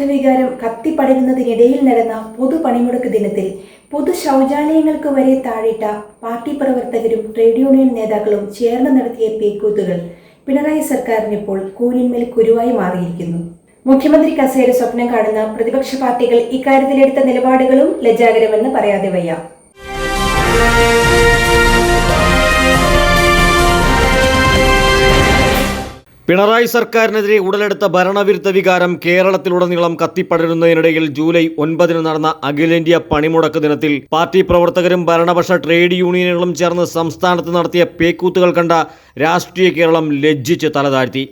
ബരണവിരുദ്ധ വികാരം കത്തിപ്പടരുന്നതിനിടയിൽ നടന്ന പൊതു പണിമുടക്ക് ദിനത്തിൽ പൊതു ശൗചാലയങ്ങൾക്ക് വരെ താഴിട്ട പാർട്ടി പ്രവർത്തകരും ട്രേഡ് യൂണിയൻ നേതാക്കളും ചേർന്ന് നടത്തിയ പേക്കൂത്തുകൾ പിണറായി സർക്കാരിനിപ്പോൾ കൂനിന്മേൽ കുരുവായി മാറിയിരിക്കുന്നു. മുഖ്യമന്ത്രി കസേര സ്വപ്നം കാണുന്ന പ്രതിപക്ഷ പാർട്ടികൾ ഇക്കാര്യത്തിലെടുത്ത നിലപാടുകളും ലജ്ജാകരമെന്ന് പറയാതെ വയ്യ. പിണറായി സർക്കാരിനെതിരെ ഉടലെടുത്ത ഭരണവിരുദ്ധ വികാരം കേരളത്തിലുടനീളം കത്തിപ്പടരുന്നതിനിടയിൽ ജൂലൈ ഒൻപതിന് നടന്ന അഖിലേന്ത്യാ പണിമുടക്ക് ദിനത്തിൽ പാർട്ടി പ്രവർത്തകരും ഭരണപക്ഷ ട്രേഡ് യൂണിയനുകളും ചേർന്ന് സംസ്ഥാനത്ത് നടത്തിയ പേക്കൂത്തുകൾ കണ്ട രാഷ്ട്രീയ കേരളം ലജ്ജിച്ച് തലതാഴ്ത്തി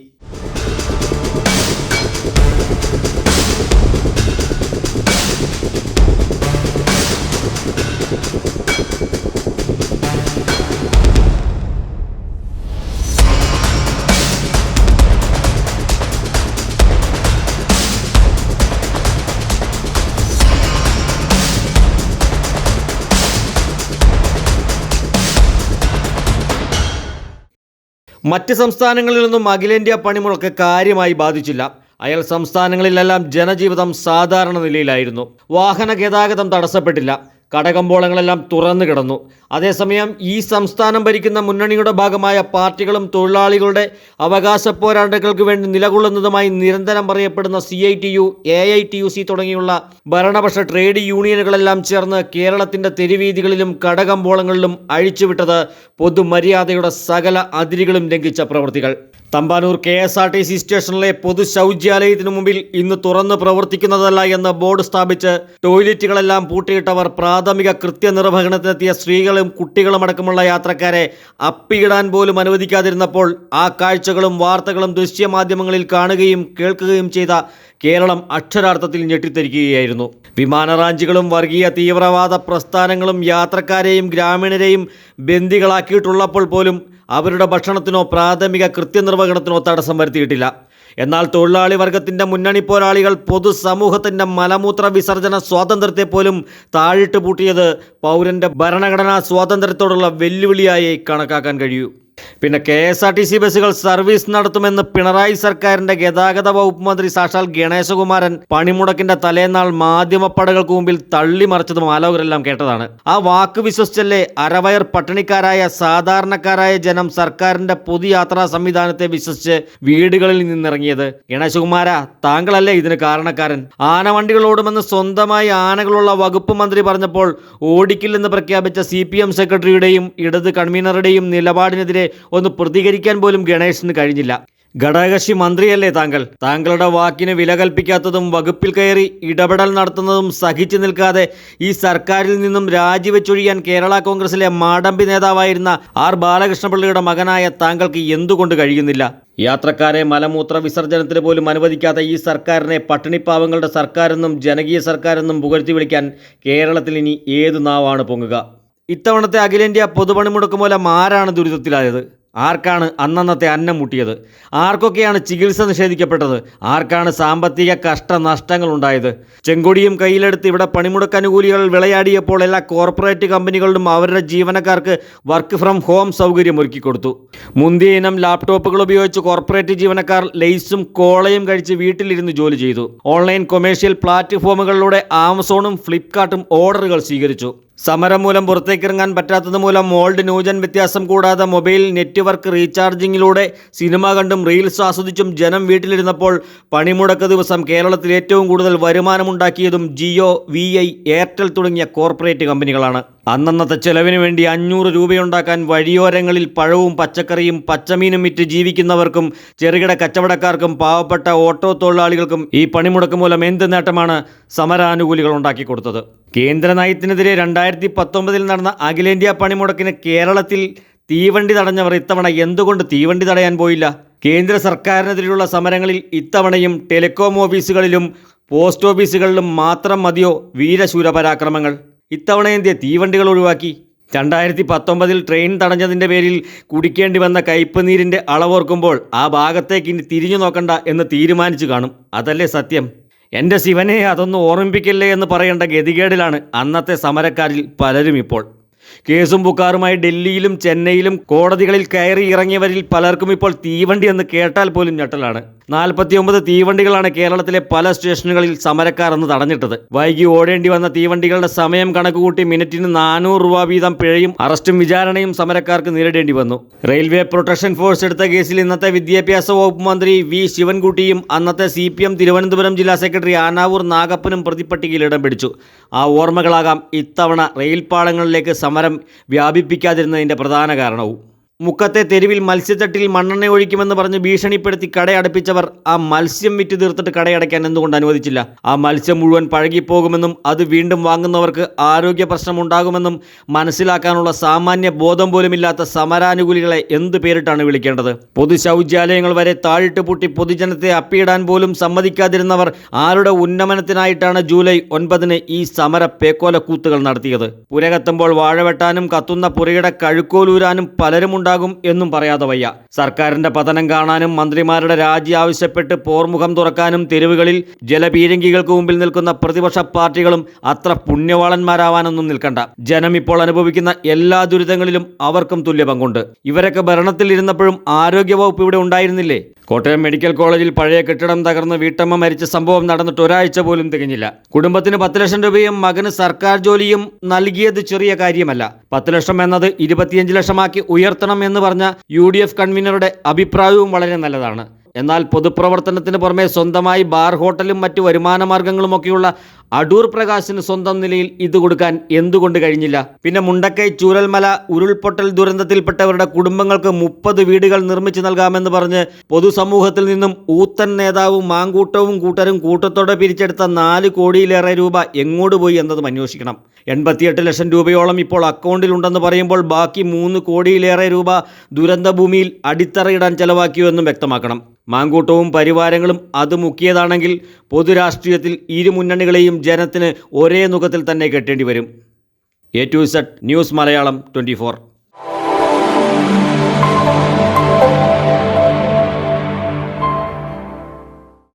മറ്റ് സംസ്ഥാനങ്ങളിൽ നിന്നും അഖിലേന്ത്യാ പണിമുടക്ക് കാര്യമായി ബാധിച്ചില്ല. അയൽ സംസ്ഥാനങ്ങളിലെല്ലാം ജനജീവിതം സാധാരണ നിലയിലായിരുന്നു. വാഹന ഗതാഗതം തടസ്സപ്പെട്ടില്ല. കടകമ്പോളങ്ങളെല്ലാം തുറന്നു കിടന്നു. അതേസമയം ഈ സംസ്ഥാനം ഭരിക്കുന്ന മുന്നണിയുടെ ഭാഗമായ പാർട്ടികളും തൊഴിലാളികളുടെ അവകാശ പോരാട്ടങ്ങൾക്ക് വേണ്ടി നിലകൊള്ളുന്നതുമായി നിരന്തരം പറയപ്പെടുന്ന C I T U A I T U C തുടങ്ങിയുള്ള ഭരണപക്ഷ ട്രേഡ് യൂണിയനുകളെല്ലാം ചേർന്ന് കേരളത്തിന്റെ തെരുവീതികളിലും കടകമ്പോളങ്ങളിലും അഴിച്ചുവിട്ടത് പൊതുമര്യാദയുടെ സകല അതിരുകളും ലംഘിച്ച പ്രവൃത്തികൾ. Thampanoor K S R T C സ്റ്റേഷനിലെ പൊതു ശൗചാലയത്തിനു മുമ്പിൽ ഇന്ന് തുറന്ന് പ്രവർത്തിക്കുന്നതല്ല എന്ന് ബോർഡ് സ്ഥാപിച്ച് ടോയ്ലറ്റുകളെല്ലാം പൂട്ടിയിട്ടവർ പ്രാഥമിക കൃത്യനിർവഹണത്തിനെത്തിയ സ്ത്രീകളും കുട്ടികളും അടക്കമുള്ള യാത്രക്കാരെ അപ്പിയിടാൻ പോലും അനുവദിക്കാതിരുന്നപ്പോൾ ആ കാഴ്ചകളും വാർത്തകളും ദൃശ്യമാധ്യമങ്ങളിൽ കാണുകയും കേൾക്കുകയും ചെയ്ത കേരളം അക്ഷരാർത്ഥത്തിൽ ഞെട്ടിത്തെരിക്കുകയായിരുന്നു. വിമാനറാഞ്ചികളും വർഗീയ തീവ്രവാദ പ്രസ്ഥാനങ്ങളും യാത്രക്കാരെയും ഗ്രാമീണരെയും ബന്ദികളാക്കിയിട്ടുള്ളപ്പോൾ പോലും അവരുടെ ഭക്ഷണത്തിനോ പ്രാഥമിക കൃത്യനിർവഹണത്തിനോ തടസ്സം വരുത്തിയിട്ടില്ല. എന്നാൽ തൊഴിലാളി വർഗത്തിന്റെ മുന്നണി പോരാളികൾ പൊതുസമൂഹത്തിന്റെ മലമൂത്ര വിസർജന സ്വാതന്ത്ര്യത്തെ പോലും താഴിട്ട് പൂട്ടിയത് പൗരന്റെ ഭരണഘടനാ സ്വാതന്ത്ര്യത്തോടുള്ള വെല്ലുവിളിയായി കണക്കാക്കാൻ കഴിയൂ. പിന്നെ K S R T C ബസ്സുകൾ സർവീസ് നടത്തുമെന്ന് പിണറായി സർക്കാരിന്റെ ഗതാഗത വകുപ്പ് മന്ത്രി സാക്ഷാൽ ഗണേശകുമാരൻ പണിമുടക്കിന്റെ തലേന്നാൾ മാധ്യമപ്പടകൾക്ക് മുമ്പിൽ തള്ളിമറിച്ചതും ആലോകരെല്ലാം കേട്ടതാണ്. ആ വാക്ക് വിശ്വസിച്ചല്ലേ അരവയർ പട്ടിണിക്കാരായ സാധാരണക്കാരായ ജനം സർക്കാരിന്റെ പൊതുയാത്രാ സംവിധാനത്തെ വിശ്വസിച്ച് വീടുകളിൽ നിന്നിറങ്ങിയത്? ഗണേശകുമാര താങ്കളല്ലേ ഇതിന് കാരണക്കാരൻ? ആനവണ്ടികൾ ഓടുമെന്ന് സ്വന്തമായി ആനകളുള്ള വകുപ്പ് മന്ത്രി പറഞ്ഞപ്പോൾ ഓടിക്കില്ലെന്ന് പ്രഖ്യാപിച്ച സി സെക്രട്ടറിയുടെയും ഇടത് കൺവീനറുടെയും നിലപാടിനെതിരെ ഒന്ന് പ്രതികരിക്കാൻ പോലും ഗണേശന് കഴിഞ്ഞില്ല. ഘടകകക്ഷി മന്ത്രിയല്ലേ താങ്കൾ? താങ്കളുടെ വാക്കിന് വില കൽപ്പിക്കാത്തതും വകുപ്പിൽ കയറി ഇടപെടൽ നടത്തുന്നതും സഹിച്ചു നിൽക്കാതെ ഈ സർക്കാരിൽ നിന്നും രാജിവെച്ചൊഴിയാൻ കേരള കോൺഗ്രസിലെ മാടമ്പി നേതാവായിരുന്ന ആർ ബാലകൃഷ്ണപിള്ളയുടെ മകനായ താങ്കൾക്ക് എന്തുകൊണ്ട് കഴിയുന്നില്ല? യാത്രക്കാരെ മലമൂത്ര വിസർജനത്തിന് പോലും അനുവദിക്കാത്ത ഈ സർക്കാരിനെ പട്ടിണിപ്പാവങ്ങളുടെ സർക്കാരെന്നും ജനകീയ സർക്കാരെന്നും പുകഴ്ത്തി വിളിക്കാൻ കേരളത്തിൽ ഇനി ഏത് നാവാണ് പൊങ്ങുക? ഇത്തവണത്തെ അഖിലേന്ത്യാ പൊതുപണിമുടക്ക് മൂലം ആരാണ് ദുരിതത്തിലായത്? ആർക്കാണ് അന്നന്നത്തെ അന്നം മുട്ടിയത്? ആർക്കൊക്കെയാണ് ചികിത്സ നിഷേധിക്കപ്പെട്ടത്? ആർക്കാണ് സാമ്പത്തിക കഷ്ടനഷ്ടങ്ങൾ ഉണ്ടായത് ചെങ്കൊടിയും കയ്യിലെടുത്ത് ഇവിടെ പണിമുടക്ക് അനുകൂലികൾ വിളയാടിയപ്പോൾ എല്ലാ കോർപ്പറേറ്റ് കമ്പനികളിലും അവരുടെ ജീവനക്കാർക്ക് വർക്ക് ഫ്രം ഹോം സൗകര്യം ഒരുക്കി കൊടുത്തു. മുന്തിയ ഇനം ലാപ്ടോപ്പുകൾ ഉപയോഗിച്ച് കോർപ്പറേറ്റ് ജീവനക്കാർ ലെയ്സും കോളയും കഴിച്ച് വീട്ടിലിരുന്ന് ജോലി ചെയ്തു. ഓൺലൈൻ കൊമേഴ്ഷ്യൽ പ്ലാറ്റ്ഫോമുകളിലൂടെ ആമസോണും ഫ്ലിപ്കാർട്ടും ഓർഡറുകൾ സ്വീകരിച്ചു. സമരം മൂലം പുറത്തേക്കിറങ്ങാൻ പറ്റാത്തത് മൂലം ഓൾഡ് ന്യൂജൻ വ്യത്യാസം കൂടാതെ മൊബൈൽ നെറ്റ്വർക്ക് റീചാർജിങ്ങിലൂടെ സിനിമ കണ്ടും റീൽസ് ആസ്വദിച്ചും ജനം വീട്ടിലിരുന്നപ്പോൾ പണിമുടക്ക് ദിവസം കേരളത്തിൽ ഏറ്റവും കൂടുതൽ വരുമാനമുണ്ടാക്കിയതും ജിയോ വി എയർടെൽ തുടങ്ങിയ കോർപ്പറേറ്റ് കമ്പനികളാണ്. അന്നന്നത്തെ ചെലവിന് വേണ്ടി അഞ്ഞൂറ് രൂപയുണ്ടാക്കാൻ വഴിയോരങ്ങളിൽ പഴവും പച്ചക്കറിയും പച്ചമീനും വിറ്റ് ജീവിക്കുന്നവർക്കും ചെറുകിട കച്ചവടക്കാർക്കും പാവപ്പെട്ട ഓട്ടോ തൊഴിലാളികൾക്കും ഈ പണിമുടക്ക് മൂലം എന്ത് നേട്ടമാണ് സമരാനുകൂലികൾ ഉണ്ടാക്കി കൊടുത്തത്? കേന്ദ്ര നയത്തിനെതിരെ രണ്ടായിരത്തി പത്തൊമ്പതിൽ നടന്ന അഖിലേന്ത്യാ പണിമുടക്കിന് കേരളത്തിൽ തീവണ്ടി തടഞ്ഞവർ ഇത്തവണ എന്തുകൊണ്ട് തീവണ്ടി തടയാൻ പോയില്ല? കേന്ദ്ര സർക്കാരിനെതിരെയുള്ള സമരങ്ങളിൽ ഇത്തവണയും ടെലികോം ഓഫീസുകളിലും പോസ്റ്റ് ഓഫീസുകളിലും മാത്രം മതിയോ വീരശൂര പരാക്രമങ്ങൾ ഇത്തവണ എന്തിയ തീവണ്ടികൾ ഒഴിവാക്കി. രണ്ടായിരത്തി പത്തൊമ്പതിൽ ട്രെയിൻ തടഞ്ഞതിന്റെ പേരിൽ കുടിക്കേണ്ടി വന്ന കയ്പ് നീരിന്റെ അളവോർക്കുമ്പോൾ ആ ഭാഗത്തേക്ക് ഇനി തിരിഞ്ഞു നോക്കണ്ട എന്ന് തീരുമാനിച്ചു കാണും. അതല്ലേ സത്യം? എന്റെ ശിവനെ അതൊന്നും ഓർമ്മിപ്പിക്കല്ലേ എന്ന് പറയേണ്ട ഗതികേടിലാണ് അന്നത്തെ സമരക്കാരിൽ പലരും ഇപ്പോൾ കേസും പുക്കാറുമായി ഡൽഹിയിലും ചെന്നൈയിലും കോടതികളിൽ കയറി ഇറങ്ങിയവരിൽ പലർക്കും ഇപ്പോൾ തീവണ്ടി എന്ന് കേട്ടാൽ പോലും ഞെട്ടലാണ്. നാൽപ്പത്തിയൊമ്പത് തീവണ്ടികളാണ് കേരളത്തിലെ പല സ്റ്റേഷനുകളിൽ സമരക്കാർ എന്ന് തടഞ്ഞിട്ടത്. വൈകി ഓടേണ്ടി വന്ന തീവണ്ടികളുടെ സമയം കണക്കുകൂട്ടി മിനിറ്റിന് നാനൂറ് രൂപ വീതം പിഴയും അറസ്റ്റും വിചാരണയും സമരക്കാർക്ക് നേരിടേണ്ടി വന്നു. റെയിൽവേ പ്രൊട്ടക്ഷൻ ഫോഴ്സ് എടുത്ത കേസിൽ ഇന്നത്തെ വിദ്യാഭ്യാസ വകുപ്പ് മന്ത്രി വി ശിവൻകുട്ടിയും അന്നത്തെ സി പി എം തിരുവനന്തപുരം ജില്ലാ സെക്രട്ടറി ആനാവൂർ നാഗപ്പനും പ്രതിപ്പട്ടികയിൽ ഇടം പിടിച്ചു. ആ ഓർമ്മകളാകാം ഇത്തവണ റെയിൽ പാളങ്ങളിലേക്ക് സമരം വ്യാപിപ്പിക്കാതിരുന്നതിന്റെ പ്രധാന കാരണവും മുക്കത്തെ തെരുവിൽ മത്സ്യത്തട്ടിൽ മണ്ണെണ്ണ ഒഴിക്കുമെന്ന് പറഞ്ഞ് ഭീഷണിപ്പെടുത്തി കടയടപ്പിച്ചവർ ആ മത്സ്യം വിറ്റ് തീർത്തിട്ട് കടയടയ്ക്കാൻ എന്തുകൊണ്ട് അനുവദിച്ചില്ല? ആ മത്സ്യം മുഴുവൻ പഴകിപ്പോകുമെന്നും അത് വീണ്ടും വാങ്ങുന്നവർക്ക് ആരോഗ്യ പ്രശ്നമുണ്ടാകുമെന്നും മനസ്സിലാക്കാനുള്ള സാമാന്യ ബോധം പോലുമില്ലാത്ത സമരാനുകൂലികളെ എന്ത് പേരിട്ടാണ് വിളിക്കേണ്ടത്? പൊതു ശൗചാലയങ്ങൾ വരെ താഴിട്ട് പൂട്ടി പൊതുജനത്തെ അപ്പിയിടാൻ പോലും സമ്മതിക്കാതിരുന്നവർ ആരുടെ ഉന്നമനത്തിനായിട്ടാണ് ജൂലൈ ഒൻപതിന് ഈ സമര പേക്കോല കൂത്തുകൾ നടത്തിയത്? പുരകത്തുമ്പോൾ വാഴവെട്ടാനും കത്തുന്ന പുരയുടെ കഴുക്കോലൂരാനും പലരുമുണ്ടാകും എന്നും പറയാതെ വയ്യ. സർക്കാരിന്റെ പതനം കാണാനും മന്ത്രിമാരുടെ രാജി ആവശ്യപ്പെട്ട് പോർമുഖം തുറക്കാനും തെരുവുകളിൽ ജലപീരങ്കികൾക്ക് മുമ്പിൽ നിൽക്കുന്ന പ്രതിപക്ഷ പാർട്ടികളും അത്ര പുണ്യവാളന്മാരാവാനൊന്നും നിൽക്കണ്ട. ജനം ഇപ്പോൾ അനുഭവിക്കുന്ന എല്ലാ ദുരിതങ്ങളിലും അവർക്കും തുല്യ പങ്കുണ്ട്. ഇവരൊക്കെ ഭരണത്തിൽ ഇരുന്നപ്പോഴും ആരോഗ്യവകുപ്പ് ഇവിടെ ഉണ്ടായിരുന്നില്ലേ? കോട്ടയം മെഡിക്കൽ കോളേജിൽ പഴയ കെട്ടിടം തകർന്ന് വീട്ടമ്മ മരിച്ച സംഭവം നടന്നിട്ട് ഒരാഴ്ച പോലും തികഞ്ഞില്ല. കുടുംബത്തിന് പത്ത് ലക്ഷം രൂപയും മകന് സർക്കാർ ജോലിയും നൽകിയത് ചെറിയ കാര്യമല്ല. പത്ത് ലക്ഷം എന്നത് ഇരുപത്തിയഞ്ച് ലക്ഷമാക്കി ഉയർത്തണം എന്ന് പറഞ്ഞ യു കൺവീനറുടെ അഭിപ്രായവും വളരെ നല്ലതാണ്. എന്നാൽ പൊതുപ്രവർത്തനത്തിന് പുറമെ സ്വന്തമായി ബാർ ഹോട്ടലും മറ്റു വരുമാന മാർഗങ്ങളുമൊക്കെയുള്ള അടൂർ പ്രകാശിന് സ്വന്തം നിലയിൽ ഇത് കൊടുക്കാൻ എന്തുകൊണ്ട് കഴിഞ്ഞില്ല? പിന്നെ മുണ്ടക്കൈ ചൂരൽമല ഉരുൾപൊട്ടൽ ദുരന്തത്തിൽപ്പെട്ടവരുടെ കുടുംബങ്ങൾക്ക് മുപ്പത് വീടുകൾ നിർമ്മിച്ചു നൽകാമെന്ന് പറഞ്ഞ് പൊതുസമൂഹത്തിൽ നിന്നും ഊത്തൻ നേതാവും മാങ്കൂട്ടവും കൂട്ടരും കൂട്ടത്തോടെ പിരിച്ചെടുത്ത നാല് കോടിയിലേറെ രൂപ എങ്ങോട്ട് പോയി എന്നതും അന്വേഷിക്കണം. എൺപത്തിയെട്ട് ലക്ഷം രൂപയോളം ഇപ്പോൾ അക്കൗണ്ടിലുണ്ടെന്ന് പറയുമ്പോൾ ബാക്കി മൂന്ന് കോടിയിലേറെ രൂപ ദുരന്തഭൂമിയിൽ അടിത്തറയിടാൻ ചെലവാക്കിയോ എന്നും വ്യക്തമാക്കണം. മാങ്കൂട്ടവും പരിവാരങ്ങളും അത് മുക്കിയതാണെങ്കിൽ പൊതുരാഷ്ട്രീയത്തിൽ ഇരു മുന്നണികളെയും ജനത്തിന് ഒരേ മുഖത്തിൽ തന്നെ കെട്ടേണ്ടി വരും A two news Malayalam twenty